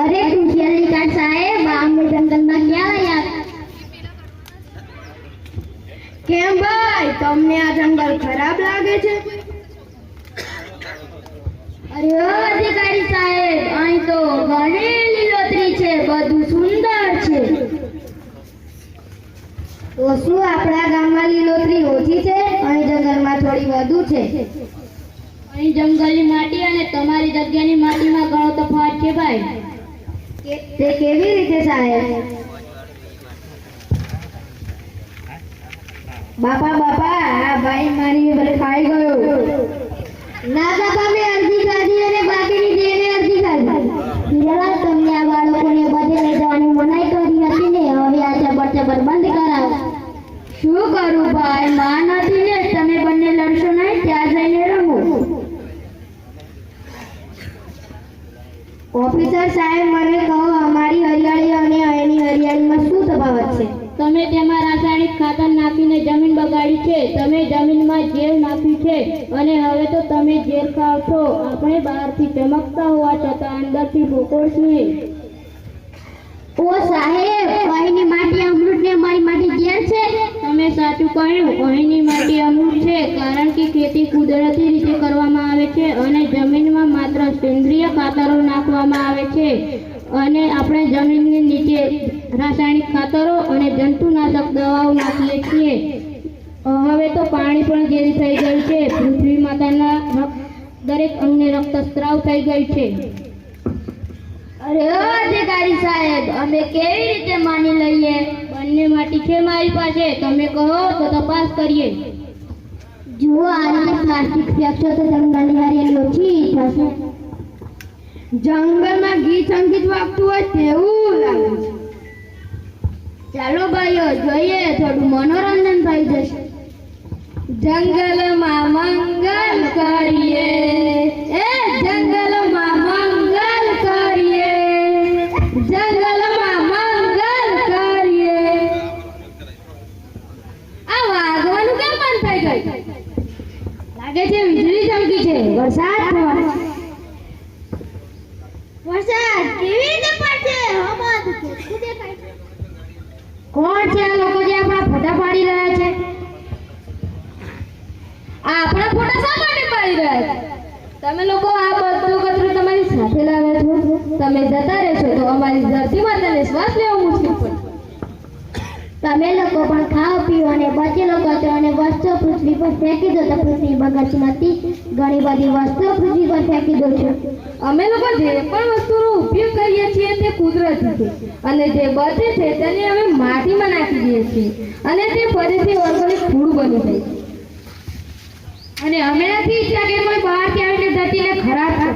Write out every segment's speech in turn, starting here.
અરે ખુશિયાલી કાટ સાહેબ આમને જંગલમાં ક્યાં રહ્યા કેમ ભાઈ? તમને આ જંગલ ખરાબ લાગે છે? અરે અધિકારી સાહેબ, અહીં તો ઘણી લીલોતરી છે, બધું સુંદર છે. તો શું આપણા ગામમાં લીલોતરી ઓછી છે? અહીં જંગલમાં થોડી વધુ છે. અહીં જંગલની માટી અને તમારી જગ્યાની માટીમાં ઘણો તફાવત છે ભાઈ. તે કેવી રીતે સાહેબ બાપા બાપા, આ ભાઈ મારી બધે ખાઈ ગયો. ના બાપા મેં અડધી ખાધી અને બાકીની જેને અડધી ખાધી હીરાલાલ તમને આ બાળકોને બધે લઈ જવાની મનાઈ કરી હતી ને હવે આ ચબર ચબર બંધ કરાવો શું કરું ભાઈ માં નથી ને તમે બંને લડશો નહીં ત્યાં જઈને રમો ઓફિસર સાહેબ મને કહો અમારી હરિયાળી અને એની હરિયાળીમાં શું તફાવત છે? તમે તેમાં રાસાયણિક ખાતર નાખીને જમીન બગાડી છે તમે જમીનમાં ઝેર નાખ્યું છે અને હવે તો તમે ઝેર ખાવ છો. આપણે બહારથી ચમકતા હોવા છતાં અંદરથી ભોકોળ છીએ. ઓ સાહેબ અહીંની માટી અમૃત ને મારી માટી ઝેર છે? તમે સાચું કહ્યું અહીંની માટી અમૃત છે કારણ કે ખેતી કુદરતી રીતે કરવામાં આવે છે અને જમીનમાં માત્ર સેન્દ્રિય ખાતરો નાખવામાં આવે છે. અને આપણે જમીનની નીચે રાસાયણિક ખાતરો અને જંતુનાશક દવાઓ નાખીએ છીએ. હવે તો પાણી પણ ઝેરી થઈ ગયું છે. પૃથ્વી માતાના દરેક અંગને રક્તસ્રાવ થઈ ગયું છે. અરે અધિકારી સાહેબ અમે કેવી રીતે માની લઈએ? બંને માટી છે મારી પાસે. તમે કહો તો તપાસ કરીએ. જુઓ આ રીતે પ્લાસ્ટિક ફેંકશો તો જંગલની હરિયાળી ઓછી થશે જંગલમાં ગીત સંગીત વાગતું હોય તેવું લાગે છે. ચાલો ભાઈઓ, જોઈએ થોડું મનોરંજન થઈ જશે. જંગલમાં મંગલ કરીએ. એ જંગલમાં મંગલ કરીએ. જંગલમાં મંગલ કરીએ. આ વાગવાનું કેમ બંધ થઈ ગયું? લાગે છે વીજળી ચમકી છે. વરસાદ થવાનો. વરસાદ કેવી રીતે પડશે? હમણાં તો દેખાય છે. કોણ છે આ લોકો જે આપણા ફોટા પાડી રહ્યા છે? આ આપણા ફોટા શા માટે પાડી રહ્યા છે? તમે લોકો આ બધું કચરો તમારી સાથે લાવ્યા છો? તમે જતા રહેશો તો અમારી ધરતી માતાને શ્વાસ લેવો મુશ્કેલ પડશે. તમે લોકો પણ ખાઓ પીઓ અને બચેલો કચરો અને વસ્તુ પૃથ્વી પર ફેંકી દો તો પૃથ્વી બગચમાંથી ઘણી બધી વસ્તુઓ પૃથ્વી પર અમે લોકો જે પણ વસ્તુનો ઉપયોગ કરીએ છીએ તે કુદરતી છે. અને જે બચે છે તેને અમે માટીમાં નાખી દઈએ છીએ. અને તે ફરીથી ઓર્ગેનિક ફૂડ બની જાય અને અમે નથી ઈચ્છા કે કોઈ બહારથી આવીને ધરતીને ખરાબ થાય.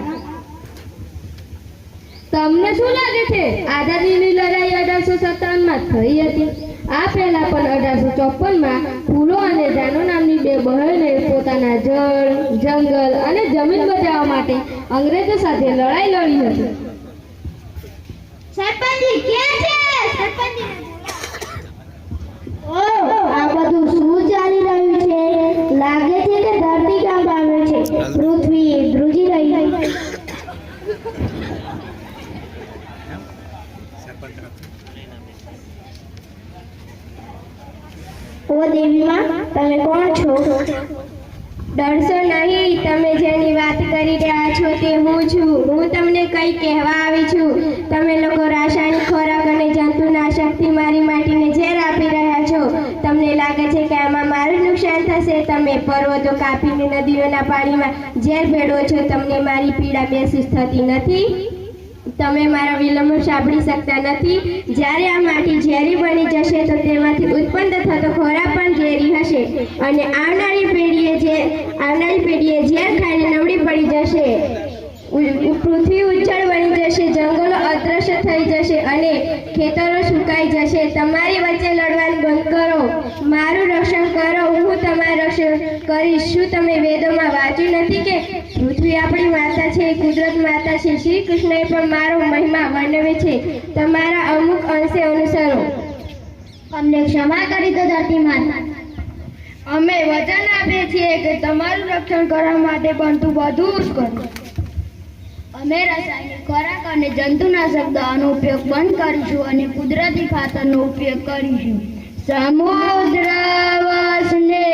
તમને શું લાગે છે? આઝાદીની લડાઈ અઢારસો સત્તાવનમાં થઈ હતી. આ પહેલા પણ અઢારસો ચોપનમાં ફૂલો અને જાનો નામની બે બહેને પોતાના જળ જંગલ અને જમીન બચાવવા માટે અંગ્રેજો સાથે લડાઈ લડી હતી. સરપંચજી ક્યાં છે સરપંચજી ઓહ આ બધું શું ચાલી રહ્યું છે? લાગે છે કે ધરતી કામ આવે છે. પૃથ્વી ધ્રુજી રહી છે ઓ દેવીમાં તમે કોણ છો? ડરશો નહીં, તમે જેની વાત કરી રહ્યા છો તે હું છું. હું તમને કંઈ કહેવા આવી છું. તમે લોકો રાસાયણિક ખોરાક અને જંતુનાશકથી મારી માટીને ઝેર આપી રહ્યા છો. તમને લાગે છે કે આમાં મારું નુકસાન થશે? તમે પર્વતો કાપીને નદીઓના પાણીમાં ઝેર ભેળો છો. તમને મારી પીડા મહેસૂસ થતી નથી? તમે મારા વિલંબ સાંભળી શકતા નથી. જ્યારે આ માટી ઝેરી બની જશે તો તેમાંથી ઉત્પન્ન થતો ખોરાક પણ ઝેરી હશે. અને આવનારી પેઢીએ જે આવનારી પેઢીએ ઝેર ખાઈને નબળી પડી જશે ઉ- પૃથ્વી ઉજ્જળ બની જશે જંગલો અદ્રશ્ય થઈ જશે અને ખેતરો સુકાઈ જશે તમારી વચ્ચે લડવાનું બંધ કરો મારું રક્ષણ કરો હું તમારું રક્ષણ કરીશ શું તમે વેદોમાં વાંચ્યું નથી કે પૃથ્વી આપણી માતા છે કુદરત માતા છે? શ્રી કૃષ્ણએ પણ મારો મહિમા વર્ણવે છે. તમારા અમુક અંશે અનુસરો. અમને ક્ષમા કરી દો ધરતી માતા અમે વચન આપીએ છીએ કે તમારું રક્ષણ કરવા માટે બનતું બધું જ કરો. અમે રાસાયણિક ખોરાક અને જંતુનાશક દવાનો ઉપયોગ બંધ કરીશું અને કુદરતી ખાતરનો ઉપયોગ કરીશું. સમુદ્ર વસને